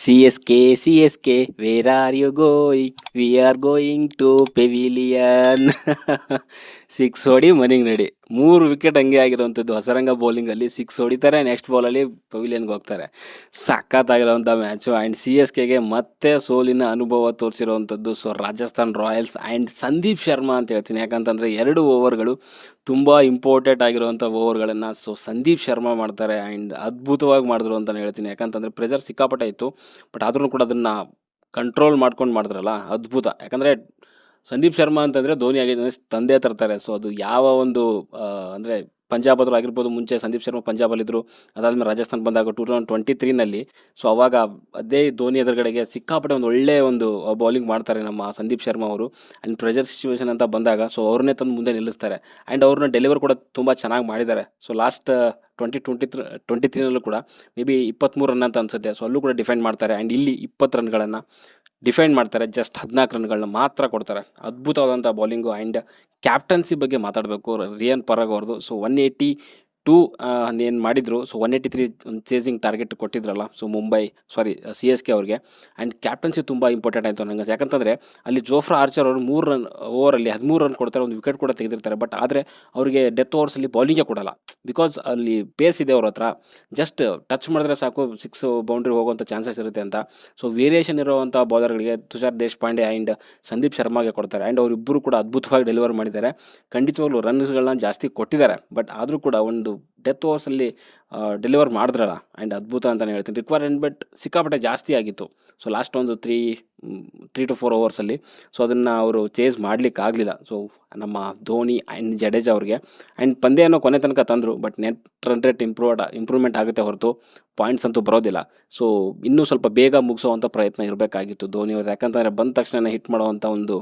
CSK, CSK, where are you going? We are going to pavilion. Six ಹೊಡಿ ಮನೆಗೆ ನಡಿ ಮೂರು ವಿಕೆಟ್ ಹಂಗೆ ಆಗಿರುವಂಥದ್ದು. ಹೊಸರಂಗ ಬೌಲಿಂಗಲ್ಲಿ ಸಿಕ್ಸ್ ಹೊಡಿತಾರೆ ನೆಕ್ಸ್ಟ್ ಬಾಲಲ್ಲಿ ಪವಿಲಿಯನ್ಗೆ ಹೋಗ್ತಾರೆ. ಸಖತ್ತಾಗಿರೋವಂಥ ಮ್ಯಾಚು ಆ್ಯಂಡ್ ಸಿ ಎಸ್ ಕೆಗೆ ಮತ್ತೆ ಸೋಲಿನ ಅನುಭವ ತೋರಿಸಿರೋವಂಥದ್ದು. So Rajasthan Royals and Sandeep Sharma ಅಂತ ಹೇಳ್ತೀನಿ. ಯಾಕಂತಂದರೆ ಎರಡು ಓವರ್ಗಳು ತುಂಬ ಇಂಪಾರ್ಟೆಂಟ್ ಆಗಿರುವಂಥ ಓವರ್ಗಳನ್ನು ಸೊ ಸಂದೀಪ್ ಶರ್ಮಾ ಮಾಡ್ತಾರೆ ಆ್ಯಂಡ್ ಅದ್ಭುತವಾಗಿ ಮಾಡಿದ್ರು ಅಂತಲೇ ಹೇಳ್ತೀನಿ. ಯಾಕಂತಂದರೆ ಪ್ರೆಷರ್ ಸಿಕ್ಕಾಪಟ್ಟೆ ಇತ್ತು. ಬಟ್ ಆದ್ರೂ ಕೂಡ ಅದನ್ನು ಕಂಟ್ರೋಲ್ ಮಾಡ್ಕೊಂಡು ಮಾಡಿದ್ರಲ್ಲ, ಅದ್ಭುತ. ಯಾಕಂದರೆ ಸಂದೀಪ್ ಶರ್ಮಾ ಅಂತಂದರೆ ಧೋನಿ ಆಗಿ ತಂದೆ ತರ್ತಾರೆ ಸೊ ಅದು ಯಾವ ಒಂದು ಅಂದರೆ ಪಂಜಾಬ್ ಆದರೂ ಆಗಿರ್ಬೋದು, ಮುಂಚೆ ಸಂದೀಪ್ ಶರ್ಮಾ ಪಂಜಾಬಲ್ಲಿದ್ದರು ಅದಾದಮೇಲೆ ರಾಜಸ್ಥಾನ್ ಬಂದಾಗ ಟೂ ತೌಸಂಡ್ ಟ್ವೆಂಟಿ ತ್ರೀನಲ್ಲಿ ಸೊ ಅವಾಗ ಅದೇ ಧೋನಿ ಎದುರುಗಡೆಗೆ ಸಿಕ್ಕಾಪಟ್ಟೆ ಒಂದು ಒಳ್ಳೆಯ ಒಂದು ಬೌಲಿಂಗ್ ಮಾಡ್ತಾರೆ ನಮ್ಮ ಸಂದೀಪ್ ಶರ್ಮಾ ಅವರು. ಆ್ಯಂಡ್ ಪ್ರೆಷರ್ ಸಿಚುವೇಶನ್ ಅಂತ ಬಂದಾಗ ಸೊ ಅವ್ರನ್ನೇ ತಂದು ಮುಂದೆ ನಿಲ್ಲಿಸ್ತಾರೆ. ಆ್ಯಂಡ್ ಅವ್ರನ್ನ ಡೆಲಿವರ್ ಕೂಡ ತುಂಬ ಚೆನ್ನಾಗಿ ಮಾಡಿದ್ದಾರೆ. So last twenty twenty three twenty ತ್ರೀನಲ್ಲೂ ಕೂಡ ಮೇ ಬಿ ಇಪ್ಪತ್ತ್ಮೂರು ರನ್ ಅಂತ ಅನ್ಸುತ್ತೆ. ಸೊ ಅಲ್ಲೂ ಕೂಡ ಡಿಫೆಂಡ್ ಮಾಡ್ತಾರೆ. ಆ್ಯಂಡ್ ಇಲ್ಲಿ ಇಪ್ಪತ್ತು ರನ್ಗಳನ್ನು ಡಿಫೆಂಡ್ ಮಾಡ್ತಾರೆ. ಜಸ್ಟ್ ಹದಿನಾಲ್ಕು ರನ್ಗಳನ್ನ ಮಾತ್ರ ಕೊಡ್ತಾರೆ. ಅದ್ಭುತವಾದಂಥ ಬೌಲಿಂಗು ಆ್ಯಂಡ್ ಕ್ಯಾಪ್ಟನ್ಸಿ ಬಗ್ಗೆ ಮಾತಾಡಬೇಕು. ರಿಯನ್ ಪರಾಗ್ ಅವ್ರದ್ದು. ಸೊ, ಒನ್ ಏಯ್ಟಿ ಟೂ ಏನು ಮಾಡಿದರು. So, one eighty three chasing target ಕೊಟ್ಟಿದ್ರಲ್ಲ. So, Mumbai, sorry, C S K ಅವ್ರಿಗೆ. ಆ್ಯಂಡ್ ಕ್ಯಾಪ್ಟನ್ಸಿ ತುಂಬ ಇಂಪಾರ್ಟೆಂಟ್ ಆಯಿತು ನನಗೆ. ಯಾಕಂತಂದರೆ, ಅಲ್ಲಿ ಜೋಫ್ರಾ ಆರ್ಚರ್ ಅವರು ಮೂರು ರನ್, ಓವರಲ್ಲಿ ಹದಿಮೂರು ರನ್ ಕೊಡ್ತಾರೆ. ಒಂದು ವಿಕೆಟ್ ಕೂಡ ತೆಗೆದಿರ್ತಾರೆ. ಬಟ್ ಆದರೆ, ಅವರಿಗೆ ಡೆತ್ ಓವರ್ಸಲ್ಲಿ ಬೌಲಿಂಗೇ ಕೊಡಲ್ಲ. ಬಿಕಾಸ್ ಅಲ್ಲಿ ಪೇಸ್ ಇದೆ ಅವ್ರ ಹತ್ರ ಜಸ್ಟ್ ಟಚ್ ಮಾಡಿದ್ರೆ ಸಾಕು ಸಿಕ್ಸ್ ಬೌಂಡ್ರಿ ಹೋಗುವಂಥ ಚಾನ್ಸಸ್ ಇರುತ್ತೆ ಅಂತ. ಸೊ ವೇರಿಯೇಷನ್ ಇರುವಂಥ ಬೌಲರ್ಗಳಿಗೆ ತುಷಾರ್ ದೇಶಪಾಂಡೆ ಆ್ಯಂಡ್ ಸಂದೀಪ್ ಶರ್ಮಾಗೆ ಕೊಡ್ತಾರೆ. ಆ್ಯಂಡ್ ಅವರಿಬ್ಬರು ಕೂಡ ಅದ್ಭುತವಾಗಿ ಡೆಲಿವರ್ ಮಾಡಿದ್ದಾರೆ. ಖಂಡಿತವಾಗ್ಲೂ ರನ್ಸ್ಗಳನ್ನ ಜಾಸ್ತಿ ಕೊಟ್ಟಿದ್ದಾರೆ. ಬಟ್ ಆದರೂ ಕೂಡ ಒಂದು ಡೆತ್ ಓವರ್ಸಲ್ಲಿ ಡೆಲಿವರ್ ಮಾಡಿದ್ರಲ್ಲ ಆ್ಯಂಡ್ ಅದ್ಭುತ ಅಂತಲೇ ಹೇಳ್ತೀನಿ. ರಿಕ್ವೈರ್ಮೆಂಟ್ ಬಟ್ ಸಿಕ್ಕಾಪಟ್ಟೆ ಜಾಸ್ತಿ ಆಗಿತ್ತು. ಸೊ ಲಾಸ್ಟ್ ಒಂದು ತ್ರೀ ತ್ರೀ ಟು ಫೋರ್ ಓವರ್ಸಲ್ಲಿ ಸೊ ಅದನ್ನು ಅವರು ಚೇಸ್ ಮಾಡಲಿಕ್ಕೆ ಆಗಲಿಲ್ಲ. ಸೊ ನಮ್ಮ ಧೋನಿ ಆ್ಯಂಡ್ ಜಡೇಜಾ ಅವ್ರಿಗೆ. ಆ್ಯಂಡ್ ಪಂದ್ಯನೂ ಕೊನೆ ತನಕ ತಂದರು but net run rate improve improvement ಆಗುತ್ತೆ ಹೊರತು. ಪಾಯಿಂಟ್ಸ್ ಅಂತೂ ಬರೋದಿಲ್ಲ. ಸೊ ಇನ್ನೂ ಸ್ವಲ್ಪ ಬೇಗ ಮುಗಿಸೋವಂಥ ಪ್ರಯತ್ನ ಇರಬೇಕಾಗಿತ್ತು ಧೋನಿ ಅವ್ರು. ಯಾಕಂತಂದರೆ ಬಂದ ತಕ್ಷಣ ಹಿಟ್ ಮಾಡುವಂಥ ಒಂದು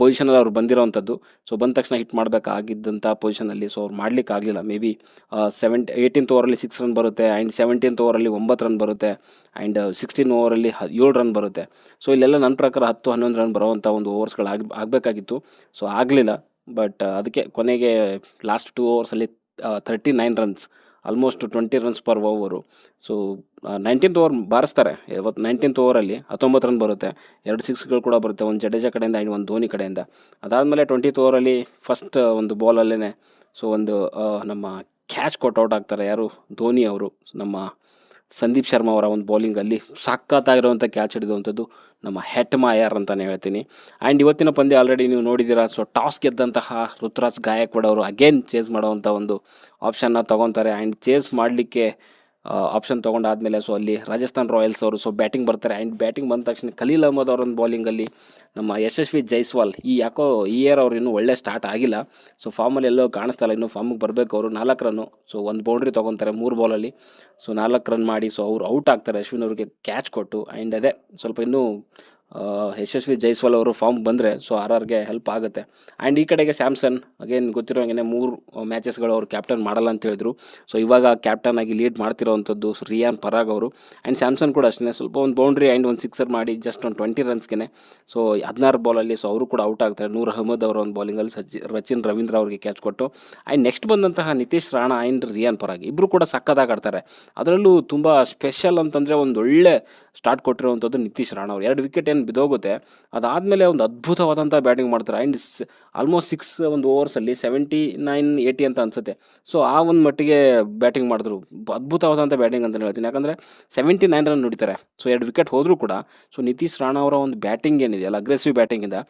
ಪೊಸಿಷನಲ್ಲಿ ಅವ್ರು ಬಂದಿರೋವಂಥದ್ದು. ಸೊ ಬಂದ ತಕ್ಷಣ ಹಿಟ್ ಮಾಡಬೇಕಾಗಿದ್ದಂಥ ಪೊಸಿಷನಲ್ಲಿ ಸೊ ಅವ್ರು ಮಾಡಲಿಕ್ಕಾಗಲಿಲ್ಲ ಮೇ ಬಿ ಸೆವೆಂಟಿ ಏಯ್ಟೀನ್ತ್ ಓವರಲ್ಲಿ ಸಿಕ್ಸ್ ರನ್ ಬರುತ್ತೆ ಆ್ಯಂಡ್ ಸೆವೆಂಟೀನ್ತ್ ಓವರಲ್ಲಿ ಒಂಬತ್ತು ರನ್ ಬರುತ್ತೆ ಆ್ಯಂಡ್ ಸಿಕ್ಸ್ಟೀನ್ ಓವರಲ್ಲಿ ಹ, ಏಳು ರನ್ ಬರುತ್ತೆ. ಸೊ ಇಲ್ಲೆಲ್ಲ ನನ್ನ ಪ್ರಕಾರ ಹತ್ತು, ಹನ್ನೊಂದು ರನ್ ಬರುವಂಥ ಒಂದು ಓವರ್ಸ್ಗಳು ಆಗಿ, ಆಗಬೇಕಾಗಿತ್ತು. ಸೊ ಆಗಲಿಲ್ಲ. ಬಟ್ ಅದಕ್ಕೆ ಕೊನೆಗೆ last two ಓವರ್ಸಲ್ಲಿ thirty nine runs almost twenty runs per over so nineteenth over ಬಾರಿಸ್ತಾರೆ. ಇವತ್ತು ನೈನ್ಟೀನ್ತ್ ಓವರಲ್ಲಿ ಹತ್ತೊಂಬತ್ತು ರನ್ ಬರುತ್ತೆ. ಎರಡು ಸಿಕ್ಸ್ಗಳು ಕೂಡ ಬರುತ್ತೆ. ಒಂದು ಜಡೇಜಾ ಕಡೆಯಿಂದ ಆ್ಯಂಡ್ ಒಂದು ಧೋನಿ ಕಡೆಯಿಂದ. ಅದಾದಮೇಲೆ ಟ್ವೆಂಟಿತ್ ಓವರಲ್ಲಿ ಫಸ್ಟ್ ಒಂದು ಬಾಲಲ್ಲೇ ಸೊ ಒಂದು ನಮ್ಮ ಕ್ಯಾಚ್ ಔಟ್ ಆಗ್ತಾರೆ ಯಾರು? ಧೋನಿ ಅವರು. ನಮ್ಮ ಸಂದೀಪ್ ಶರ್ಮಾ ಅವರ ಒಂದು ಬೌಲಿಂಗಲ್ಲಿ ಸಖತ್ತಾಗಿರುವಂಥ ಕ್ಯಾಚ್ ಹಿಡಿದುವಂಥದ್ದು ನಮ್ಮ ಹೆಟ್ ಮಾಯರ್ ಅಂತಲೇ ಹೇಳ್ತೀನಿ. ಆ್ಯಂಡ್ ಇವತ್ತಿನ ಪಂದ್ಯ ಆಲ್ರೆಡಿ ನೀವು ನೋಡಿದ್ದೀರಾ ಸೊ ಟಾಸ್ ಗೆದ್ದಂತಹ ಋತುರಾಜ್ ಗಾಯಕ್ವಾಡ್ ಅವರು ಅಗೇನ್ ಚೇಸ್ ಮಾಡೋವಂಥ ಒಂದು ಆಪ್ಷನ್ನ ತೊಗೊತಾರೆ. ಆ್ಯಂಡ್ ಚೇಸ್ ಮಾಡಲಿಕ್ಕೆ ಆಪ್ಷನ್ ತೊಗೊಂಡಾದಮೇಲೆ ಸೊ ಅಲ್ಲಿ ರಾಜಸ್ಥಾನ್ ರಾಯಲ್ಸ್ ಅವರು ಸೊ ಬ್ಯಾಟಿಂಗ್ ಬರ್ತಾರೆ. ಆ್ಯಂಡ್ ಬ್ಯಾಟಿಂಗ್ ಬಂದ ತಕ್ಷಣ ಖಲೀಲ್ ಅಹಮದ್ ಅವರೊಂದು ಬೌಲಿಂಗಲ್ಲಿ ನಮ್ಮ ಯಶಸ್ವಿ ಜೈಸ್ವಾಲ್, ಈ ಯಾಕೋ ಈ ಇಯರ್ ಅವ್ರು ಇನ್ನೂ ಒಳ್ಳೆ ಸ್ಟಾರ್ಟ್ ಆಗಿಲ್ಲ. ಸೊ ಫಾರ್ಮಲ್ಲಿ ಎಲ್ಲೋ ಕಾಣಿಸ್ತಾ ಇಲ್ಲ, ಇನ್ನೂ ಫಾರ್ಮಿಗೆ ಬರಬೇಕು. ಅವರು ನಾಲ್ಕು ರನ್ನು ಸೊ ಒಂದು ಬೌಂಡ್ರಿ ತೊಗೊತಾರೆ ಮೂರು ಬಾಲಲ್ಲಿ ಸೊ ನಾಲ್ಕು ರನ್ ಮಾಡಿ ಸೊ ಅವರು ಔಟ್ ಆಗ್ತಾರೆ. ಅಶ್ವಿನ್ ಅವ್ರಿಗೆ ಕ್ಯಾಚ್ ಕೊಟ್ಟು ಆ್ಯಂಡ್ ಅದೇ ಸ್ವಲ್ಪ ಇನ್ನೂ ಯಶಸ್ವಿ ಜೈಸ್ವಾಲ್ ಅವರು ಫಾರ್ಮ್ ಬಂದರೆ ಸೊ ಆರ್ ಆರ್ಗೆ ಹೆಲ್ಪ್ ಆಗುತ್ತೆ. ಆ್ಯಂಡ್ ಈ ಕಡೆಗೆ ಸ್ಯಾಮ್ಸನ್ ಅಗೇನ್ ಗೊತ್ತಿರೋ ಹಾಗೆ ಮೂರು ಮ್ಯಾಚಸ್ಗಳು ಅವರು ಕ್ಯಾಪ್ಟನ್ ಮಾಡಲ್ಲ ಅಂತ ಹೇಳಿದ್ರು. ಸೊ ಇವಾಗ ಕ್ಯಾಪ್ಟನ್ ಆಗಿ ಲೀಡ್ ಮಾಡ್ತಿರೋವಂಥದ್ದು ರಿಯಾನ್ ಪರಾಗ್ ಅವರು. ಆ್ಯಂಡ್ ಸ್ಯಾಮ್ಸನ್ ಕೂಡ ಅಷ್ಟೇ ಸ್ವಲ್ಪ ಒಂದು ಬೌಂಡ್ರಿ ಆ್ಯಂಡ್ ಒಂದು ಸಿಕ್ಸರ್ ಮಾಡಿ ಜಸ್ಟ್ ಒಂದು ಟ್ವೆಂಟಿ ರನ್ಸ್ಗೆ ಸೊ ಹದಿನಾರು ಬಾಲಲ್ಲಿ ಸೊ ಅವರು ಕೂಡ ಔಟ್ ಆಗ್ತಾರೆ. ನೂರ್ ಅಹಮದ್ ಅವರ ಒಂದು ಬಾಲಿಂಗಲ್ಲಿ ಸಚಿ ರಚಿನ್ ರವೀಂದ್ರ ಅವರಿಗೆ ಕ್ಯಾಚ್ ಕೊಟ್ಟು. ಆ್ಯಂಡ್ ನೆಕ್ಸ್ಟ್ ಬಂದಂತಹ ನಿತೀಶ್ ರಾಣಾ ಆ್ಯಂಡ್ ರಿಯಾನ್ ಪರಾಗ್ ಇಬ್ಬರು ಕೂಡ ಸಕ್ಕತ್ತಾಗಿ ಆಡ್ತಾರೆ. ಅದರಲ್ಲೂ ತುಂಬ ಸ್ಪೆಷಲ್ ಅಂತಂದರೆ ಒಂದು ಒಳ್ಳೆ ಸ್ಟಾರ್ಟ್ ಕೊಟ್ಟಿರುವಂಥದ್ದು ನಿತೀಶ್ ರಾಣಾ ಅವರು. ಎರಡು ವಿಕೆಟ್ ಏನು ಬಿದ್ದೋಗುತ್ತೆ. ಅದಾದಮೇಲೆ ಒಂದು ಅದ್ಭುತವಾದಂಥ ಬ್ಯಾಟಿಂಗ್ ಮಾಡ್ತಾರೆ. ಆ್ಯಂಡ್ ಆಲ್ಮೋಸ್ಟ್ ಸಿಕ್ಸ್ ಒಂದು ಓವರ್ಸಲ್ಲಿ ಸೆವೆಂಟಿ ನೈನ್ ಏಯ್ಟಿ ಅಂತ ಅನಿಸುತ್ತೆ. ಸೊ ಆ ಒಂದು ಮಟ್ಟಿಗೆ ಬ್ಯಾಟಿಂಗ್ ಮಾಡಿದ್ರು. ಅದ್ಭುತವಾದಂಥ ಬ್ಯಾಟಿಂಗ್ ಅಂತಲೇ ಹೇಳ್ತೀನಿ. ಯಾಕಂದರೆ ಸೆವೆಂಟಿ ನೈನ್ ರನ್ ನುಡಿತಾರೆ. ಸೊ ಎರಡು ವಿಕೆಟ್ ಹೋದರೂ ಕೂಡ ಸೊ ನಿತೀಶ್ ರಾಣಾ ಅವರ ಒಂದು ಬ್ಯಾಟಿಂಗ್ ಏನಿದೆಯಲ್ಲ ಅಗ್ರೆಸಿವ್ ಬ್ಯಾಟಿಂಗಿಂದ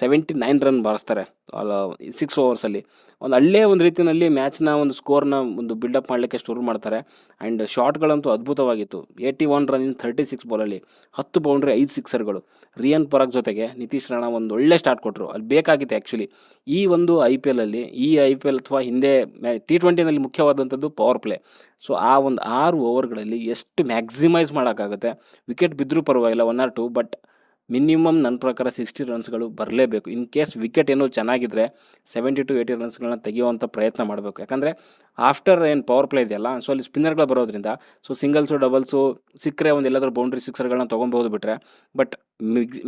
ಸೆವೆಂಟಿ ನೈನ್ ರನ್ ಬಾರಿಸ್ತಾರೆ. ಅಲ್ಲ ಸಿಕ್ಸ್ ಓವರ್ಸಲ್ಲಿ ಒಂದು ಹಳ್ಳೆ ಒಂದು ರೀತಿಯಲ್ಲಿ ಮ್ಯಾಚ್ನ ಒಂದು ಸ್ಕೋರ್ನ ಒಂದು ಬಿಲ್ಡಪ್ ಮಾಡಲಿಕ್ಕೆ ಶುರು ಮಾಡ್ತಾರೆ. ಆ್ಯಂಡ್ ಶಾಟ್ಗಳಂತೂ ಅದ್ಭುತವಾಗಿತ್ತು. Eighty one run in thirty six ಬಾಲಲ್ಲಿ ಹತ್ತು ಬೌಂಡ್ರಿ ಐದು ಸಿಕ್ಸರ್ಗಳು ರಿಯನ್ ಪರಾಗ್ ಜೊತೆಗೆ ನಿತೀಶ್ ರಾಣಾ ಒಂದು ಒಳ್ಳೆ ಸ್ಟಾರ್ಟ್ ಕೊಟ್ಟರು ಅಲ್ಲಿ ಬೇಕಾಗಿತ್ತು ಆ್ಯಕ್ಚುಲಿ ಈ ಒಂದು ಐ ಪಿ ಎಲಲ್ಲಿ ಈ ಐ ಪಿ ಎಲ್ ಅಥವಾ ಹಿಂದೆ ಟಿ ಟ್ವೆಂಟಿನಲ್ಲಿ ಮುಖ್ಯವಾದಂಥದ್ದು ಪವರ್ ಪ್ಲೇ ಸೊ ಆ ಒಂದು ಆರು ಓವರ್ಗಳಲ್ಲಿ ಎಷ್ಟು ಮ್ಯಾಕ್ಸಿಮೈಸ್ ಮಾಡೋಕ್ಕಾಗುತ್ತೆ? ವಿಕೆಟ್ ಬಿದ್ದರೂ ಪರವಾಗಿಲ್ಲ one or two but minimum ನನ್ನ ಪ್ರಕಾರ ಸಿಕ್ಸ್ಟಿ ರನ್ಸ್ಗಳು ಬರಲೇಬೇಕು. ಇನ್ ಕೇಸ್ ವಿಕೆಟ್ ಏನೋ ಚೆನ್ನಾಗಿದ್ದರೆ ಸೆವೆಂಟಿ ಟು ಏಯ್ಟಿ ರನ್ಸ್ಗಳನ್ನ ತೆಗೆಯುವಂಥ ಪ್ರಯತ್ನ ಮಾಡಬೇಕು. ಯಾಕಂದರೆ ಆಫ್ಟರ್ ಏನು ಪವರ್ ಪ್ಲೇ ಇದೆಯಲ್ಲ ಸೊ ಅಲ್ಲಿ ಸ್ಪಿನ್ನರ್ಗಳು ಬರೋದ್ರಿಂದ ಸೊ ಸಿಂಗಲ್ಸು ಡಬಲ್ಸು ಸಿಕ್ಕರೆ ಒಂದು ಎಲ್ಲಾದರೂ ಬೌಂಡ್ರಿ ಸಿಕ್ಸರ್ಗಳನ್ನ ತೊಗೊಬೋದು ಬಿಟ್ಟರೆ ಬಟ್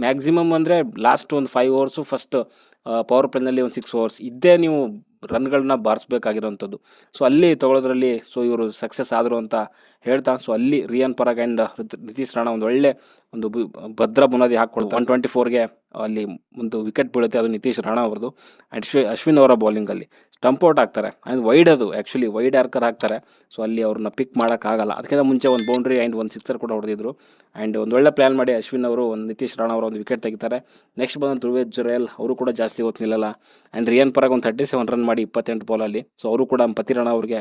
ಮ್ಯಾಕ್ಸಿಮಮ್ ಅಂದರೆ ಲಾಸ್ಟ್ ಒಂದು ಫೈವ್ ಓವರ್ಸು ಫಸ್ಟ್ ಪವರ್ ಪ್ಲೇನಲ್ಲಿ ಒಂದು ಸಿಕ್ಸ್ ಓವರ್ಸ್ ಇದ್ದೇ ನೀವು ರನ್ಗಳನ್ನ ಬಾರಿಸ್ಬೇಕಾಗಿರೋಂಥದ್ದು. ಸೊ ಅಲ್ಲಿ ತೊಗೊಳೋದ್ರಲ್ಲಿ ಸೊ ಇವರು ಸಕ್ಸಸ್ ಆದರು ಅಂತ ಹೇಳ್ತಾ ಸೊ ಅಲ್ಲಿ ರಿಯನ್ ಪರಾಗ್ ಆ್ಯಂಡ್ ನಿತೀಶ್ ರಾಣಾ ಒಂದು ಒಳ್ಳೆ ಒಂದು ಭದ್ರ ಬುನಾದಿ ಹಾಕ್ಕೊಡ್ತಾರೆ. ಒನ್ ಟ್ವೆಂಟಿ ಫೋರ್ಗೆ ಅಲ್ಲಿ ಒಂದು ವಿಕೆಟ್ ಬೀಳುತ್ತೆ, ಅದು ನಿತೀಶ್ ರಾಣಾ ಅವ್ರದ್ದು. ಆ್ಯಂಡ್ ಅಶ್ವಿ ಅಶ್ವಿನ್ ಅವರ ಬೌಲಿಂಗಲ್ಲಿ ಸ್ಟಂಪ್ ಔಟ್ ಆಗ್ತಾರೆ. ಆ್ಯಂಡ್ ವೈಡ್ ಅದು ಆ್ಯಕ್ಚುಲಿ ವೈಡ್ ಆರ್ಕರ್ ಹಾಕ್ತಾರೆ ಸೊ ಅಲ್ಲಿ ಅವ್ರನ್ನ ಪಿಕ್ ಮಾಡೋಕ್ಕಾಗಲ್ಲ ಅದಕ್ಕಿಂತ ಮುಂಚೆ ಒಂದು ಬೌಂಡ್ರಿ ಆ್ಯಂಡ್ ಒಂದು ಸಿಕ್ಸರ್ ಕೂಡ ಹೊಡೆದಿದ್ರು. ಆ್ಯಂಡ್ ಒಂದು ಒಳ್ಳೆ ಪ್ಲ್ಯಾನ್ ಮಾಡಿ ಅಶ್ವಿನ್ ಅವರು, ಒಂದು ನಿತೀಶ್ ರಾಣಾ ಅವರು ಒಂದು ವಿಕೆಟ್ ತೆಗಿತಾರೆ. ನೆಕ್ಸ್ಟ್ ಬಂದ ಧ್ರುವೇಶ್ ಜುರೇಲ್, ಅವರು ಕೂಡ ಜಾಸ್ತಿ ಹೊತ್ತು ನಿಲ್ಲಲ್ಲ. ಆ್ಯಂಡ್ ರಿಯನ್ ಪರಾಗ್ ಒಂದು ತರ್ಟಿ ಸೆವೆನ್ ರನ್ ಮಾಡಿ ಇಪ್ಪತ್ತೆಂಟು ಬಾಲಲ್ಲಿ ಸೊ ಅವರು ಕೂಡ ಪತಿ ರಾಣಾ ಅವ್ರಿಗೆ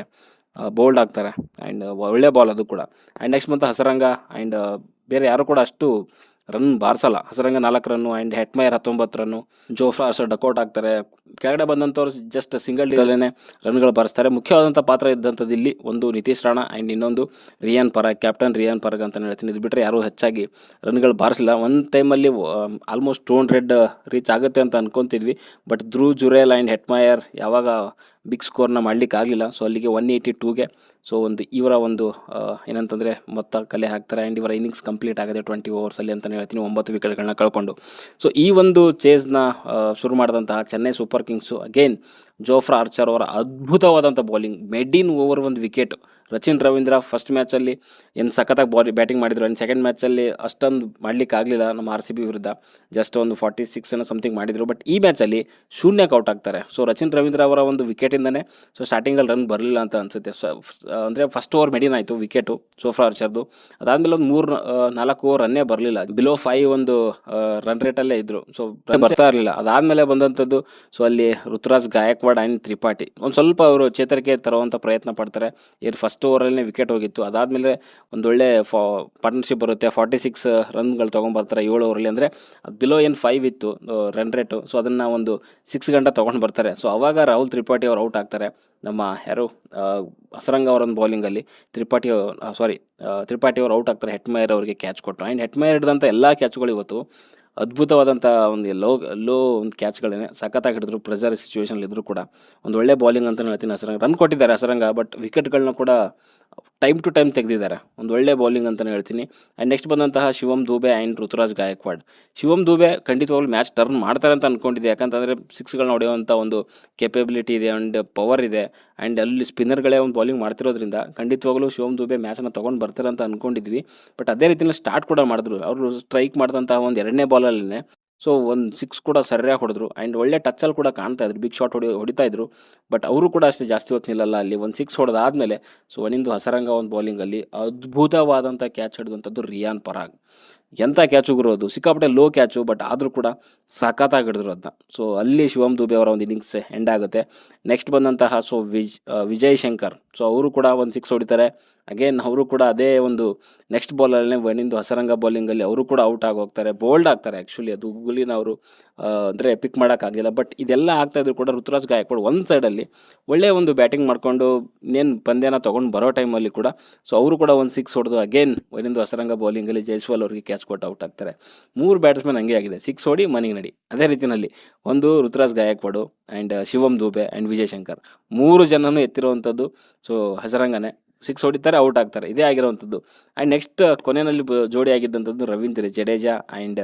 ಬೌಲ್ಡ್ ಆಗ್ತಾರೆ. ಆ್ಯಂಡ್ ಒಳ್ಳೆ ಬಾಲ್ ಅದು ಕೂಡ. ಆ್ಯಂಡ್ ನೆಕ್ಸ್ಟ್ ಬಂತ ಹಸರಂಗ ಆ್ಯಂಡ್ ಬೇರೆ ಯಾರು ಕೂಡ ಅಷ್ಟು ರನ್ ಬಾರಿಸಲ್ಲ. ಹಸರಂಗ ನಾಲ್ಕು ರನ್ನು ಆ್ಯಂಡ್ ಹೆಟ್ಮೈರ್ ಹತ್ತೊಂಬತ್ತು ರನ್ನು ಜೋಫ್ರಾ ಅಷ್ಟು ಡಕೌಟ್ ಆಗ್ತಾರೆ. ಕೆಳಗಡೆ ಬಂದಂಥವ್ರು ಜಸ್ಟ್ ಸಿಂಗಲ್ ಡೀಲೇ ರನ್ಗಳು ಬಾರಿಸ್ತಾರೆ. ಮುಖ್ಯವಾದಂಥ ಪಾತ್ರ ಇದ್ದಂಥದ್ದು ಇಲ್ಲಿ ಒಂದು ನಿತೀಶ್ ರಾಣಾ ಆ್ಯಂಡ್ ಇನ್ನೊಂದು ರಿಯಾನ್ ಪರಾಗ್ ಕ್ಯಾಪ್ಟನ್ ರಿಯಾನ್ ಪರಾಗ್ ಅಂತ ಹೇಳ್ತೀನಿ. ಇದು ಬಿಟ್ಟರೆ ಯಾರೂ ಹೆಚ್ಚಾಗಿ ರನ್ಗಳು ಬಾರಿಸಿಲ್ಲ. ಒಂದು ಟೈಮಲ್ಲಿ ಆಲ್ಮೋಸ್ಟ್ ಟೂ ಹಂಡ್ರೆಡ್ ರೀಚ್ ಆಗುತ್ತೆ ಅಂತ ಅನ್ಕೊತಿದ್ವಿ. But Dhruv Jurel and Hetmyer ಯಾವಾಗ ಬಿಗ್ ಸ್ಕೋರ್ನ ಮಾಡ್ಲಿಕ್ಕೆ ಆಗಲಿಲ್ಲ. ಸೊ ಅಲ್ಲಿಗೆ ಒನ್ ಏಯ್ಟಿ ಟೂಗೆ ಸೊ ಒಂದು ಇವರ ಒಂದು ಆ, ಏನಂತಂದರೆ ಮೊತ್ತ ಕಲೆ ಹಾಕ್ತಾರೆ. ಆ್ಯಂಡ್ ಇವರ ಇನ್ನಿಂಗ್ಸ್ ಕಂಪ್ಲೀಟ್ ಆಗಿದೆ ಟ್ವೆಂಟಿ ಓವರ್ಸಲ್ಲಿ ಅಂತಲೇ ಹೇಳ್ತೀನಿ ಒಂಬತ್ತು ವಿಕೆಟ್ಗಳನ್ನ ಕಳ್ಕೊಂಡು. ಸೊ ಈ ಒಂದು ಚೇಸ್ನ ಶುರು ಮಾಡಿದಂತಹ Chennai Super Kings again Jofra Archer ಅವರ ಅದ್ಭುತವಾದಂಥ ಬೌಲಿಂಗ್ ಮೆಡಿನ್ ಓವರ್ ಒಂದು ವಿಕೆಟ್ ರಚಿನ್ ರವೀಂದ್ರ ಫಸ್ಟ್ ಮ್ಯಾಚಲ್ಲಿ ಏನು ಸಖತ್ತಾಗಿ ಬಾಡಿ ಬ್ಯಾಟಿಂಗ್ ಮಾಡಿದ್ರು. ಆ್ಯಂಡ್ ಸೆಕೆಂಡ್ ಮ್ಯಾಚಲ್ಲಿ ಅಷ್ಟೊಂದು ಮಾಡ್ಲಿಕ್ಕೆ ಆಗಲಿಲ್ಲ ನಮ್ಮ ಆರ್ ಸಿ ಬಿ ವಿರುದ್ಧ. ಜಸ್ಟ್ ಒಂದು ಫಾರ್ಟಿ ಸಿಕ್ಸ್ ಏನೋ ಸಮಥಿಂಗ್ ಮಾಡಿದರು. ಬಟ್ ಈ ಮ್ಯಾಚಲ್ಲಿ ಶೂನ್ಯಕ್ಕೆ ಔಟ್ ಆಗ್ತಾರೆ. ಸೊ ರಚಿನ್ ರವೀಂದ್ರ ಅವರ ಒಂದು ವಿಕೆಟಿಂದನೇ ಸೊ ಸ್ಟಾರ್ಟಿಂಗಲ್ಲಿ ರನ್ ಬರಲಿಲ್ಲ ಅಂತ ಅನಿಸುತ್ತೆ. ಅಂದರೆ ಫಸ್ಟ್ ಓವರ್ ಮೆಡಿನ್ ಆಯಿತು ವಿಕೆಟು ಸೋಫ್ರಾ ಆರ್ಚರ್ದು ಅದಾದಮೇಲೆ ಒಂದು ಮೂರು ನಾಲ್ಕು ಓವರ್ ರನ್ನೇ ಬರಲಿಲ್ಲ. ಬಿಲೋ ಫೈವ್ ಒಂದು ರನ್ ರೇಟಲ್ಲೇ ಇದ್ದರು ಸೊ ಬರ್ತಾ ಇರಲಿಲ್ಲ. ಅದಾದಮೇಲೆ ಬಂದಂಥದ್ದು ಸೊ ಅಲ್ಲಿ ಋತುರಾಜ್ ಗಾಯಕ್ವಾಡ್ ಆ್ಯಂಡ್ ತ್ರಿಪಾಠಿ. ಒಂದು ಸ್ವಲ್ಪ ಅವರು ಚೇತರಿಕೆ ತರುವಂಥ ಪ್ರಯತ್ನ ಪಡ್ತಾರೆ. ಏನು ಫಸ್ಟ್ ಓವರಲ್ಲೇ ವಿಕೆಟ್ ಹೋಗಿತ್ತು. ಅದಾದಮೇಲೆ ಒಂದೊಳ್ಳೆ ಫಾ ಪಾರ್ಟ್ನರ್ಶಿಪ್ ಬರುತ್ತೆ. ಫಾರ್ಟಿ ಸಿಕ್ಸ್ ರನ್ಗಳು ತೊಗೊಂಡ್ಬರ್ತಾರೆ ಏಳು ಓವರಲ್ಲಿ ಅಂದರೆ ಅದು ಬಿಲೋ ಏನು ಫೈವ್ ಇತ್ತು ರನ್ ರೇಟು ಸೊ ಅದನ್ನು ಒಂದು ಸಿಕ್ಸ್ ಗಂಟೆ ತೊಗೊಂಡು ಬರ್ತಾರೆ. ಸೊ ಅವಾಗ ರಾಹುಲ್ ತ್ರಿಪಾಠಿ ಅವರು ಔಟ್ ಆಗ್ತಾರೆ. ನಮ್ಮ ಯಾರು ಹಸರಂಗ ಅವರೊಂದು ಬೌಲಿಂಗಲ್ಲಿ ತ್ರಿಪಾಠಿ ಸಾರಿ ತ್ರಿಪಾಠಿ ಅವರು ಔಟ್ ಆಗ್ತಾರೆ. ಹೆಟ್ಮೈರ್ ಅವರಿಗೆ ಕ್ಯಾಚ್ ಕೊಟ್ಟರು ಆ್ಯಂಡ್ ಹೆಟ್ಮೈರ್ ಹಿಡಿದಂಥ ಎಲ್ಲ ಕ್ಯಾಚ್ಗಳು ಇವತ್ತು ಅದ್ಭುತವಾದಂಥ ಒಂದು ಲೋ ಲೋ ಒಂದು ಕ್ಯಾಚ್ಗಳೇನೆ ಸಖತ್ತಾಗಿ ಹಿಡಿದ್ರು ಪ್ರೆಸರ್ ಸಿಚುವೇಶನ್ ಇದ್ದರೂ ಕೂಡ ಒಂದು ಒಳ್ಳೆ ಬೌಲಿಂಗ್ ಅಂತ ಹೇಳ್ತೀನಿ ಹಸರಂಗ ರನ್ ಕೊಟ್ಟಿದ್ದಾರೆ ಹಸರಂಗ ಬಟ್ ವಿಕೆಟ್ಗಳನ್ನ ಕೂಡ ಟೈಮ್ ಟು ಟೈಮ್ ತೆಗೆದಿದ್ದಾರೆ. ಒಂದು ಒಳ್ಳೆ ಬೌಲಿಂಗ್ ಅಂತಲೇ ಹೇಳ್ತೀನಿ. ಆ್ಯಂಡ್ ನೆಕ್ಸ್ಟ್ ಬಂದಂತಹ ಶಿವಮ್ ದೂಬೆ ಆ್ಯಂಡ್ ಋತುರಾಜ್ ಗಾಯಕ್ವಾಡ್. ಶಿವಮ್ ದೂಬೆ ಖಂಡಿತವಾಗ್ಲೂ ಮ್ಯಾಚ್ ಟರ್ನ್ ಮಾಡ್ತಾರೆ ಅಂತ ಅಂದ್ಕೊಂಡಿದ್ದೆ ಯಾಕಂತಂದರೆ ಸಿಕ್ಸ್ಗಳನ್ನ ಹೊಡೆಯುವಂಥ ಒಂದು ಕೆಪಬಿಲಿಟಿ ಇದೆ ಆ್ಯಂಡ್ ಪವರ್ ಇದೆ. ಆ್ಯಂಡ್ ಅಲ್ಲಿ ಸ್ಪಿನ್ನರ್ಗಳೇ ಒಂದು ಬೌಲಿಂಗ್ ಮಾಡ್ತಿರೋದ್ರಿಂದ ಖಂಡಿತವಾಗ್ಲೂ ಶಿವಮ್ ದೂಬೆ ಮ್ಯಾಚನ್ನು ತೊಗೊಂಡು ಬರ್ತಾರೆ ಅಂತ ಅಂದ್ಕೊಂಡಿದ್ವಿ ಬಟ್ ಅದೇ ರೀತಿಯಲ್ಲಿ ಸ್ಟಾರ್ಟ್ ಕೂಡ ಮಾಡಿದ್ರು. ಅವರು ಸ್ಟ್ರೈಕ್ ಮಾಡಿದಂತಹ ಒಂದು ಎರಡನೇ ಬಾಲಲ್ಲೇ ಸೊ ಒಂದು ಸಿಕ್ಸ್ ಕೂಡ ಸರಿಯಾಗಿ ಹೊಡೆದ್ರು. ಆ್ಯಂಡ್ ಒಳ್ಳೆ ಟಚಲ್ಲಿ ಕೂಡ ಕಾಣ್ತಾ ಇದ್ರು. ಬಿಗ್ ಶಾಟ್ ಹೊಡಿ, ಹೊಡಿತಾ ಇದ್ರು. ಬಟ್ ಅವರು ಕೂಡ ಅಷ್ಟೇ ಜಾಸ್ತಿ ಹೊತ್ತು ನಿಲ್ಲಲ್ಲ ಅಲ್ಲಿ. ಒಂದು ಸಿಕ್ಸ್ ಹೊಡೆದಾದ್ಮೇಲೆ ಸೊ ಒನಿಂದು ಹಸರಂಗ ಒಂದು ಬೌಲಿಂಗಲ್ಲಿ ಅದ್ಭುತವಾದಂಥ ಕ್ಯಾಚ್ ಹಿಡಿದಂಥದ್ದು ರಿಯಾನ್ ಪರಾಗ್ ಎಂಥ ಕ್ಯಾಚು ಗುರು ಅದು? ಸಿಕ್ಕಾಪಟ್ಟೆ ಲೋ ಕ್ಯಾಚು ಬಟ್ ಆದರೂ ಕೂಡ ಸಖತ್ತಾಗಿ ಹಿಡಿದ್ರು ಅದನ್ನ ಸೊ ಅಲ್ಲಿ ಶಿವಮ್ ದುಬೆ ಅವರ ಒಂದು ಇನ್ನಿಂಗ್ಸ್ ಎಂಡ್ ಆಗುತ್ತೆ. ನೆಕ್ಸ್ಟ್ ಬಂದಂತಹ ಸೊ ವಿಜ್ ವಿಜಯ್ ಶಂಕರ್. ಸೊ ಅವರು ಕೂಡ ಒಂದು ಸಿಕ್ಸ್ ಹೊಡಿತಾರೆ. ಅಗೇನ್ ಅವರು ಕೂಡ ಅದೇ ಒಂದು ನೆಕ್ಸ್ಟ್ ಬಾಲಲ್ಲೇ ಒನಿಂದು ಹಸರಂಗ ಬೌಲಿಂಗಲ್ಲಿ ಅವರು ಕೂಡ ಔಟ್ ಆಗಿ ಹೋಗ್ತಾರೆ. ಬೋಲ್ಡ್ ಆಗ್ತಾರೆ ಆ್ಯಕ್ಚುಲಿ ಅದು ಗುಲಿನ ಅವರು ಅಂದರೆ ಪಿಕ್ ಮಾಡೋಕ್ಕಾಗಲಿಲ್ಲ ಬಟ್ ಇದೆಲ್ಲ ಆಗ್ತಾಯಿದ್ರು ಕೂಡ ಋತುರಾಜ್ ಗಾಯಕ್ವಾಡ್ ಒಂದು ಸೈಡಲ್ಲಿ ಒಳ್ಳೆಯ ಒಂದು ಬ್ಯಾಟಿಂಗ್ ಮಾಡಿಕೊಂಡು ಇನ್ನೇನು ಪಂದ್ಯನ ತೊಗೊಂಡು ಬರೋ ಟೈಮಲ್ಲಿ ಕೂಡ ಸೊ ಅವರು ಕೂಡ ಒಂದು ಸಿಕ್ಸ್ ಹೊಡೆದು ಅಗೇನ್ ವನಿಂದು ಹಸರಂಗ ಬೌಲಿಂಗಲ್ಲಿ ಜೈಸ್ವಾಲ್ ಅವರಿಗೆ ಕ್ಯಾಚ್ ಕೊಟ್ಟು ಔಟ್ ಆಗ್ತಾರೆ. ಮೂರು ಬ್ಯಾಟ್ಸ್ಮನ್ ಹಂಗೆ ಆಗಿದೆ. ಸಿಕ್ಸ್ ಓಡಿ ಮನಿಗೆ ನಡಿ. ಅದೇ ರೀತಿಯಲ್ಲಿ ಒಂದು ಋತುರಾಜ್ ಗಾಯಕ್ವಾಡು ಆ್ಯಂಡ್ ಶಿವಮ್ ದೂಬೆ ಆ್ಯಂಡ್ ವಿಜಯ್ ಶಂಕರ್. ಮೂರು ಜನನೂ ಎತ್ತಿರುವಂಥದ್ದು. ಸೊ ಹಸರಂಗನೇ ಸಿಕ್ಸ್ ಹೊಡಿತಾರೆ ಔಟ್ ಆಗ್ತಾರೆ. ಇದೇ ಆಗಿರುವಂಥದ್ದು. ಆ್ಯಂಡ್ ನೆಕ್ಸ್ಟ್ ಕೊನೆಯಲ್ಲಿ ಬ- ಜೋಡಿ ಆಗಿದ್ದಂಥದ್ದು ರವೀಂದ್ರ ಜಡೇಜಾ ಆ್ಯಂಡ್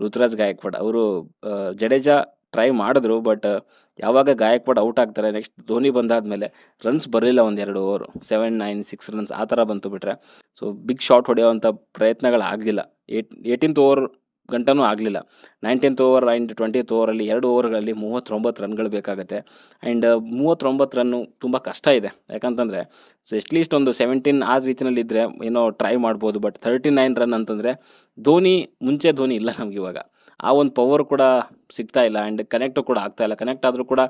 ಋತುರಾಜ್ ಗಾಯಕ್ವಾಡ್. ಅವರು ಜಡೇಜಾ ಟ್ರೈ ಮಾಡಿದ್ರು ಬಟ್ ಯಾವಾಗ ಗಾಯಕ್ವಾಡ್ ಔಟ್ ಆಗ್ತಾರೆ ನೆಕ್ಸ್ಟ್ ಧೋನಿ ಬಂದಾದಮೇಲೆ ರನ್ಸ್ ಬರಲಿಲ್ಲ ಒಂದೆರಡು over seven nine six runs ಆ ಥರ ಬಂತು ಬಿಟ್ರೆ. ಸೊ ಬಿಗ್ ಶಾಟ್ ಹೊಡೆಯುವಂಥ ಪ್ರಯತ್ನಗಳು ಆಗಲಿಲ್ಲ. ಏಟ್ ಏಯ್ಟೀನ್ತ್ ಓವರ್ ಗಂಟನೂ ಆಗಲಿಲ್ಲ. ನೈನ್ಟೀನ್ತ್ ಓವರ್ ಆ್ಯಂಡ್ ಟ್ವೆಂಟಿತ್ ಓವರಲ್ಲಿ ಎರಡು ಓವರ್ಗಳಲ್ಲಿ ಮೂವತ್ತೊಂಬತ್ತು ರನ್ಗಳು ಬೇಕಾಗುತ್ತೆ. ಆ್ಯಂಡ್ ಮೂವತ್ತೊಂಬತ್ತು ರನ್ನು ತುಂಬ ಕಷ್ಟ ಇದೆ. ಯಾಕಂತಂದರೆ ಸೊ ಎಟ್ಲೀಸ್ಟ್ ಒಂದು ಸೆವೆಂಟೀನ್ ಆ ರೀತಿನಲ್ಲಿ ಇದ್ದರೆ ಏನೋ ಟ್ರೈ ಮಾಡ್ಬೋದು ಬಟ್ ಥರ್ಟಿ ನೈನ್ ರನ್ ಅಂತಂದರೆ ಧೋನಿ ಮುಂಚೆ ಧೋನಿ ಇಲ್ಲ ನಮಗೆ ಇವಾಗ. ಆ ಒಂದು ಪವರ್ ಕೂಡ ಸಿಗ್ತಾ ಇಲ್ಲ ಆ್ಯಂಡ್ ಕನೆಕ್ಟು ಕೂಡ ಆಗ್ತಾ ಇಲ್ಲ. ಕನೆಕ್ಟ್ ಆದರೂ ಕೂಡ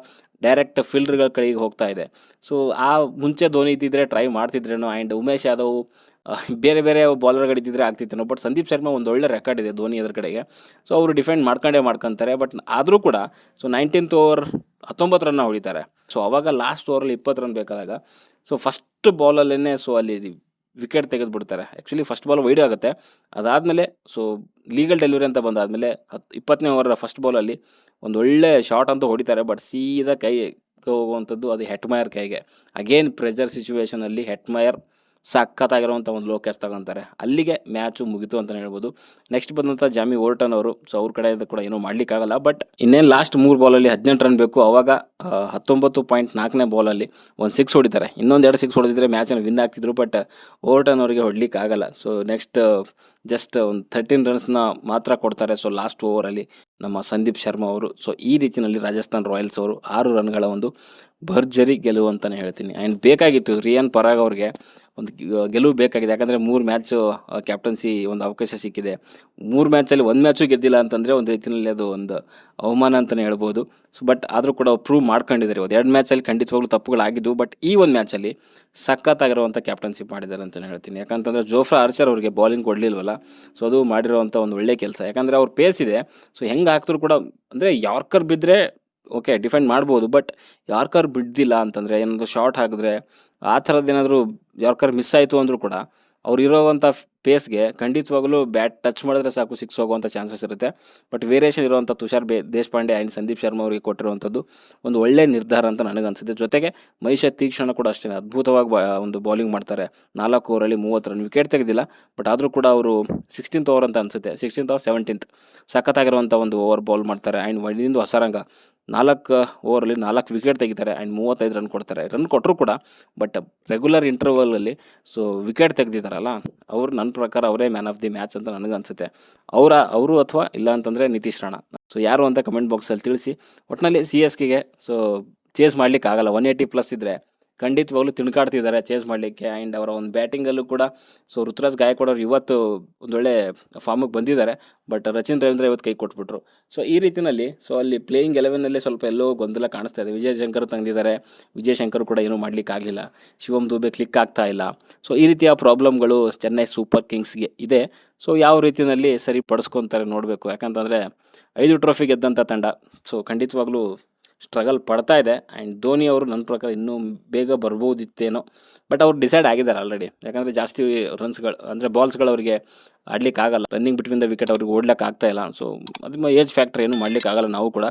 ಡೈರೆಕ್ಟ್ ಫೀಲ್ಡ್ರ್ಗಳ ಕಡೆಗೆ ಹೋಗ್ತಾ ಇದೆ. ಸೊ ಆ ಮುಂಚೆ ಧೋನಿ ಇದ್ದಿದ್ರೆ ಟ್ರೈ ಮಾಡ್ತಿದ್ರೇನೋ ಆ್ಯಂಡ್ ಉಮೇಶ್ ಯಾದವ್ ಬೇರೆ ಬೇರೆ ಬಾಲರ್ಗಳು ಇದ್ದಿದ್ರೆ ಆಗ್ತಿತ್ತೇನೋ ಬಟ್ ಸಂದೀಪ್ ಶರ್ಮಾ ಒಂದು ಒಳ್ಳೆ ರೆಕಾರ್ಡ್ ಇದೆ ಧೋನಿ ಅದ್ರ ಕಡೆಗೆ. ಸೊ ಅವರು ಡಿಫೆಂಡ್ ಮಾಡ್ಕೊಂಡೇ ಮಾಡ್ಕೊತಾರೆ ಬಟ್ ಆದರೂ ಕೂಡ ಸೊ ನೈನ್ಟೀನ್ತ್ ಓವರ್ ಹತ್ತೊಂಬತ್ತು ರನ್ನ ಹೊಡಿತಾರೆ. ಸೊ ಅವಾಗ ಲಾಸ್ಟ್ ಓವರಲ್ಲಿ ಇಪ್ಪತ್ತು ರನ್ ಬೇಕಾದಾಗ ಸೊ ಫಸ್ಟ್ ಬಾಲಲ್ಲೇ ಸೊ ಅಲ್ಲಿ ವಿಕೆಟ್ ತೆಗೆದು ಬಿಡ್ತಾರೆ ಆ್ಯಕ್ಚುಲಿ ಫಸ್ಟ್ ಬಾಲ್ ವೈಡ್ ಆಗುತ್ತೆ. ಅದಾದಮೇಲೆ ಸೊ ಲೀಗಲ್ ಡೆಲಿವರಿ ಅಂತ ಬಂದಾದಮೇಲೆ ಹತ್ತು ಇಪ್ಪತ್ತನೇ ಓವರ್ ಫಸ್ಟ್ ಬಾಲಲ್ಲಿ ಒಂದು ಒಳ್ಳೆ ಶಾಟ್ ಅಂತ ಹೊಡಿತಾರೆ ಬಟ್ ಸೀದಾ ಕೈ ಹೋಗುವಂಥದ್ದು ಅದು ಹೆಟ್ಮಯರ್ ಕೈಗೆ. ಅಗೇನ್ ಪ್ರೆಷರ್ ಸಿಚುವೇಷನಲ್ಲಿ ಹೆಟ್ಮಯರ್ ಸಖತ್ತಾಗಿರುವಂಥ ಒಂದು ಲೋಕೇಶ್ ತಗೊಂತಾರೆ. ಅಲ್ಲಿಗೆ ಮ್ಯಾಚು ಮುಗಿತು ಅಂತಲೇ ಹೇಳ್ಬೋದು. ನೆಕ್ಸ್ಟ್ ಬಂದಂಥ ಜಾಮಿ ಓರ್ಟನ್ ಅವರು, ಸೊ ಅವ್ರ ಕಡೆಯಿಂದ ಕೂಡ ಏನೂ ಮಾಡಲಿಕ್ಕಾಗಲ್ಲ, ಬಟ್ ಇನ್ನೇನು ಲಾಸ್ಟ್ ಮೂರು ಬಾಲಲ್ಲಿ ಹದಿನೆಂಟು ರನ್ ಬೇಕು, ಅವಾಗ ಹತ್ತೊಂಬತ್ತು ಪಾಯಿಂಟ್ ನಾಲ್ಕನೇ ಬಾಲಲ್ಲಿ ಒಂದು ಸಿಕ್ಸ್ ಹೊಡಿತಾರೆ. ಇನ್ನೊಂದು ಎರಡು ಸಿಕ್ಸ್ ಹೊಡೆದಿದ್ರೆ ಮ್ಯಾಚನ್ನು ವಿನ್ ಆಗ್ತಿದ್ರು ಬಟ್ ಓರ್ಟನ್ ಅವರಿಗೆ ಹೊಡ್ಲಿಕ್ಕೆ ಆಗಲ್ಲ ಸೊ ನೆಕ್ಸ್ಟ್ ಜಸ್ಟ್ ಒಂದು ಥರ್ಟೀನ್ ರನ್ಸ್ನ ಮಾತ್ರ ಕೊಡ್ತಾರೆ. ಸೊ ಲಾಸ್ಟ್ ಓವರಲ್ಲಿ ನಮ್ಮ ಸಂದೀಪ್ ಶರ್ಮಾ ಅವರು. ಸೊ ಈ ರೀತಿಯಲ್ಲಿ ರಾಜಸ್ಥಾನ್ ರಾಯಲ್ಸ್ ಅವರು ಆರು ರನ್ಗಳ ಒಂದು ಭರ್ಜರಿ ಗೆಲುವು ಅಂತಲೇ ಹೇಳ್ತೀನಿ. ಆ್ಯಂಡ್ ಬೇಕಾಗಿತ್ತು ರಿಯಾನ್ ಪರಾಗ್ ಅವ್ರಿಗೆ ಒಂದು ಗೆಲುವು ಬೇಕಾಗಿದೆ. ಯಾಕಂದರೆ ಮೂರು ಮ್ಯಾಚು ಕ್ಯಾಪ್ಟನ್ಸಿ ಒಂದು ಅವಕಾಶ ಸಿಕ್ಕಿದೆ. ಮೂರು ಮ್ಯಾಚಲ್ಲಿ ಒಂದು ಮ್ಯಾಚು ಗೆದ್ದಿಲ್ಲ ಅಂತಂದರೆ ಒಂದು ರೀತಿಯಲ್ಲಿ ಅದು ಒಂದು ಅವಮಾನ ಅಂತಲೇ ಹೇಳ್ಬೋದು. ಸೊ ಬಟ್ ಆದರೂ ಕೂಡ ಪ್ರೂವ್ ಮಾಡ್ಕೊಂಡಿದ್ದಾರೆ. ಒಂದು ಎರಡು ಮ್ಯಾಚಲ್ಲಿ ಖಂಡಿತವಾಗ್ಲೂ ತಪ್ಪುಗಳಾಗಿದ್ದು ಬಟ್ ಈ ಒಂದು ಮ್ಯಾಚಲ್ಲಿ ಸಖತ್ತಾಗಿರುವಂಥ ಕ್ಯಾಪ್ಟನ್ಸಿ ಮಾಡಿದ್ದಾರೆ ಅಂತಲೇ ಹೇಳ್ತೀನಿ. ಯಾಕಂತಂದರೆ ಜೋಫ್ರಾ ಆರ್ಚರ್ ಅವರಿಗೆ ಬಾಲಿಂಗ್ ಕೊಡಲಿಲ್ವಲ್ಲ? ಸೊ ಅದು ಮಾಡಿರೋವಂಥ ಒಂದು ಒಳ್ಳೆಯ ಕೆಲಸ. ಯಾಕಂದರೆ ಅವ್ರ ಪೇಸ್ ಇದೆ. ಸೊ ಹೆಂಗೆ ಹಾಕಿದ್ರು ಕೂಡ ಅಂದರೆ ಯಾರ್ಕರ್ ಬಿದ್ದರೆ ಓಕೆ ಡಿಫೆಂಡ್ ಮಾಡ್ಬೋದು ಬಟ್ ಯಾರ್ಕರ್ ಬಿಡ್ದಿಲ್ಲ ಅಂತಂದರೆ, ಏನಾದರೂ ಶಾರ್ಟ್ ಹಾಕಿದ್ರೆ ಆ ಥರದ್ದು ಏನಾದರೂ ಯಾರ್ಕರ್ ಮಿಸ್ ಆಯಿತು ಅಂದರೂ ಕೂಡ ಅವ್ರು ಇರೋವಂಥ ಪೇಸ್ಗೆ ಖಂಡಿತವಾಗಲೂ ಬ್ಯಾಟ್ ಟಚ್ ಮಾಡಿದ್ರೆ ಸಾಕು ಸಿಕ್ಸ್ ಹೋಗುವಂಥ ಚಾನ್ಸಸ್ ಇರುತ್ತೆ. ಬಟ್ ವೇರಿಯೇಷನ್ ಇರುವಂಥ ತುಷಾರ್ ಬೇ ದೇಶಪಾಂಡೆ ಆ್ಯಂಡ್ ಸಂದೀಪ್ ಶರ್ಮಾ ಅವರಿಗೆ ಕೊಟ್ಟಿರುವಂಥದ್ದು ಒಂದು ಒಳ್ಳೆಯ ನಿರ್ಧಾರ ಅಂತ ನನಗನ್ಸುತ್ತೆ ಜೊತೆಗೆ ಮಹಿಷ ತೀಕ್ಷಣ ಕೂಡ ಅಷ್ಟೇ ಅದ್ಭುತವಾಗಿ ಒಂದು ಬೌಲಿಂಗ್ ಮಾಡ್ತಾರೆ. ನಾಲ್ಕು ಓವರಲ್ಲಿ ಮೂವತ್ತು ರನ್ ವಿಕೆಟ್ ತೆಗೆದಿಲ್ಲ ಬಟ್ ಆದರೂ ಕೂಡ ಅವರು ಸಿಕ್ಸ್ಟೀನ್ತ್ ಓವರ್ ಅಂತ ಅನಿಸುತ್ತೆ. ಸಿಕ್ಸ್ಟೀನ್ತ್ ಓವರ್ ಸೆವೆಂಟೀನ್ತ್ ಸಖತ್ತಾಗಿರುವಂಥ ಒಂದು ಓವರ್ ಬೌಲ್ ಮಾಡ್ತಾರೆ. ಆ್ಯಂಡ್ ಒಂದಿಂದು ಹೊಸರಂಗ. ನಾಲ್ಕು ಓವರಲ್ಲಿ ನಾಲ್ಕು ವಿಕೆಟ್ ತೆಗಿತಾರೆ ಆ್ಯಂಡ್ ಮೂವತ್ತೈದು ರನ್ ಕೊಡ್ತಾರೆ. ರನ್ ಕೊಟ್ಟರು ಕೂಡ ಬಟ್ ರೆಗ್ಯುಲರ್ ಇಂಟರ್ವಲಲ್ಲಿ ಸೊ ವಿಕೆಟ್ ತೆಗೆದಿದ್ದಾರಲ್ಲ ಅವರು ನನ್ನ ಪ್ರಕಾರ ಅವರೇ ಮ್ಯಾನ್ ಆಫ್ ದಿ ಮ್ಯಾಚ್ ಅಂತ ನನಗೆ ಅನಿಸುತ್ತೆ. ಅವರ, ಅವರು ಅಥವಾ ಇಲ್ಲ ಅಂತಂದರೆ ನಿತೀಶ್ ರಾಣಾ. ಸೊ ಯಾರು ಅಂತ ಕಮೆಂಟ್ ಬಾಕ್ಸಲ್ಲಿ ತಿಳಿಸಿ ಒಟ್ಟಿನಲ್ಲಿ ಸಿ ಎಸ್ ಕೆಗೆ ಸೊ ಚೇಸ್ ಮಾಡ್ಲಿಕ್ಕೆ ಆಗಲ್ಲ ಒನ್ ಏಯ್ಟಿ ಪ್ಲಸ್ ಇದ್ದರೆ ಖಂಡಿತವಾಗ್ಲೂ ತಿಣ್ಕಾಡ್ತಿದ್ದಾರೆ ಚೇಸ್ ಮಾಡಲಿಕ್ಕೆ ಆ್ಯಂಡ್ ಅವರ ಒಂದು ಬ್ಯಾಟಿಂಗಲ್ಲೂ ಕೂಡ. ಸೊ ಋತುರಾಜ್ ಗಾಯಕ್ವಾಡ್ ಅವರು ಇವತ್ತು ಒಂದೊಳ್ಳೆ ಫಾರ್ಮಿಗೆ ಬಂದಿದ್ದಾರೆ ಬಟ್ ರಚಿನ್ ರವೀಂದ್ರ ಇವತ್ತು ಕೈ ಕೊಟ್ಬಿಟ್ರು. ಸೊ ಈ ರೀತಿಯಲ್ಲಿ ಸೊ ಅಲ್ಲಿ ಪ್ಲೇಯಿಂಗ್ ಎಲೆವೆನಲ್ಲಿ ಸ್ವಲ್ಪ ಎಲ್ಲೋ ಗೊಂದಲ ಕಾಣಿಸ್ತಾ ಇದೆ. ವಿಜಯ್ ಶಂಕರ್ ತಂದಿದ್ದಾರೆ, ವಿಜಯ್ ಶಂಕರ್ ಕೂಡ ಏನೂ ಮಾಡ್ಲಿಕ್ಕೆ ಆಗಲಿಲ್ಲ. ಶಿವಮ್ ದುಬೆ ಕ್ಲಿಕ್ ಆಗ್ತಾ ಇಲ್ಲ. ಸೊ ಈ ರೀತಿಯ ಪ್ರಾಬ್ಲಮ್ಗಳು ಚೆನ್ನೈ ಸೂಪರ್ ಕಿಂಗ್ಸ್ಗೆ ಇದೆ. ಸೊ ಯಾವ ರೀತಿಯಲ್ಲಿ ಸರಿಪಡಿಸ್ಕೊತಾರೆ ನೋಡಬೇಕು. ಯಾಕಂತಂದರೆ, ಐದು ಟ್ರೋಫಿ ಗೆದ್ದಂಥ ತಂಡ. ಸೊ ಖಂಡಿತವಾಗ್ಲೂ ಸ್ಟ್ರಗಲ್ ಪಡ್ತಾ ಇದೆ. ಆ್ಯಂಡ್ ಧೋನಿ ಅವರು ನನ್ನ ಪ್ರಕಾರ ಇನ್ನೂ ಬೇಗ ಬರ್ಬೋದಿತ್ತೇನೋ. ಬಟ್ ಅವ್ರು ಡಿಸೈಡ್ ಆಗಿದ್ದಾರೆ ಆಲ್ರೆಡಿ ಯಾಕಂದರೆ ಜಾಸ್ತಿ ರನ್ಸ್ಗಳು ಅಂದರೆ ಬಾಲ್ಸ್ಗಳು ಅವರಿಗೆ ಆಡ್ಲಿಕ್ಕೆ ಆಗಲ್ಲ. ರನ್ನಿಂಗ್ ಬಿಟ್ವೀನ್ ದ ವಿಕೆಟ್ ಅವ್ರಿಗೆ ಓಡ್ಲಿಕ್ಕೆ ಆಗ್ತಾ ಇಲ್ಲ. ಸೊ ಅದು ಏಜ್ ಫ್ಯಾಕ್ಟ್ರಿ ಏನು ಮಾಡ್ಲಿಕ್ಕೆ ಆಗಲ್ಲ ನಾವು ಕೂಡ.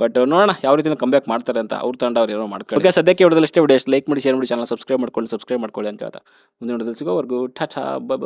ಬಟ್ ನೋಡೋಣ ಯಾವ ರೀತಿ ಕಂಬ್ಯಾಕ್ ಮಾಡ್ತಾರೆ ಅಂತ ಅವ್ರ ತಂಡ ಅವ್ರು ಏನೋ ಮಾಡ್ಕೊಳ್ಳಿ. ಓಕೆ ಸದ್ಯಕ್ಕೆ ಹೊಡೆದಲ್ಲಷ್ಟೇ ವಿಡಿಯೋ ಲೈಕ್ ಮಾಡಿ ಶೇರ್ ಮಾಡಿ ಚಾನಲ್ ಸಬ್ಸ್ಕ್ರೈಬ್ ಮಾಡ್ಕೊಳ್ಳಿ ಸಬ್ಸ್ಕ್ರೈಬ್ ಮಾಡ್ಕೊಳ್ಳಿ ಅಂತ ಹೇಳ್ತಾ. ಮುಂದಿನ ವಿಡಿಯೋದಲ್ಲಿ ಸಿಗೋವರೆಗೂ ಠಾ ಬಾಯ್